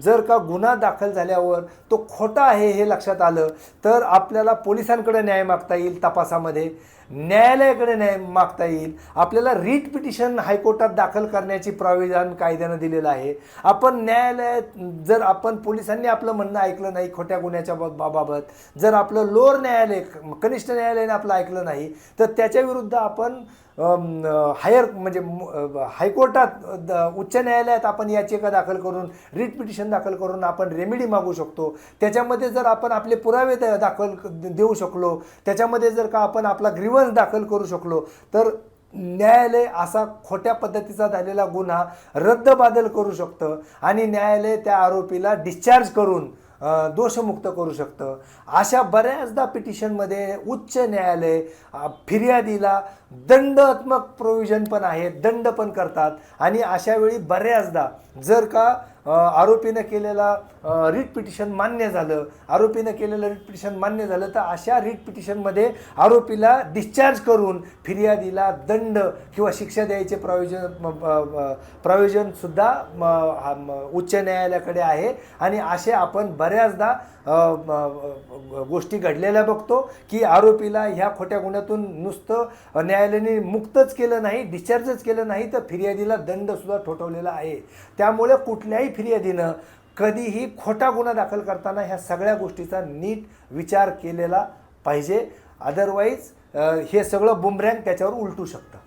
जर का गुन्हा दाखल झाल्यावर तो खोटा आहे हे लक्षात आलं तर आपल्याला पोलिसांकडे न्याय मागता येईल तपासामध्ये. न्यायालयाकडे न्याय मागता येईल. आपल्याला रीट पिटिशन हायकोर्टात दाखल करण्याची प्राविधान कायद्यानं दिलेलं आहे. आपण न्यायालयात जर आपण पोलिसांनी आपलं म्हणणं ऐकलं नाही खोट्या गुन्ह्याच्या बा- बाबत जर आपलं लोअर न्यायालय कनिष्ठ न्यायालयाने आपलं ऐकलं नाही तर त्याच्या विरुद्ध आपण हायर म्हणजे हायकोर्टात द- उच्च न्यायालयात आपण याचिका दाखल करून रीट पिटिशन दाखल करून आपण रेमेडी मागू शकतो. त्याच्यामध्ये जर आपण आपले पुरावे दाखल देऊ शकलो त्याच्यामध्ये जर का आपण आपला ग्रीवन्स दाखल करू शकलो तर न्यायालय असा खोट्या पद्धतीचा झालेला गुन्हा रद्दबादल करू शकतं आणि न्यायालय त्या आरोपीला डिस्चार्ज करून दोषमुक्त करू शकतं. अशा बऱ्याचदा पिटिशनमध्ये उच्च न्यायालय फिर्यादीला दंडात्मक प्रोव्हिजन पण आहे दंड पण करतात. आणि अशावेळी बऱ्याचदा जर का आरोपीनं केलेला रिट पिटिशन मान्य झालं. आरोपीनं केलेलं रिट पिटिशन मान्य झालं तर अशा रिट पिटिशनमध्ये आरोपीला डिस्चार्ज करून फिर्यादीला दंड किंवा शिक्षा द्यायचे प्रयोजन प्रयोजनसुद्धा म, उच्च न्यायालयाकडे आहे. आणि असे आपण बऱ्याचदा गोष्टी घडलेल्या बघतो की आरोपीला ह्या खोट्या गुन्ह्यातून नुसतं न्यायालयाने मुक्तच केलं नाही डिस्चार्जच केलं नाही तर फिर्यादीला दंडसुद्धा ठोठवलेला आहे. त्यामुळे कुठल्याही फिर्यादीनं कधीही खोटा गुन्हा दाखल करताना ह्या सगळ्या गोष्टीचा नीट विचार केलेला पाहिजे. अदरवाईज हे सगळं बुमरँग त्याच्यावर उलटू शकतं.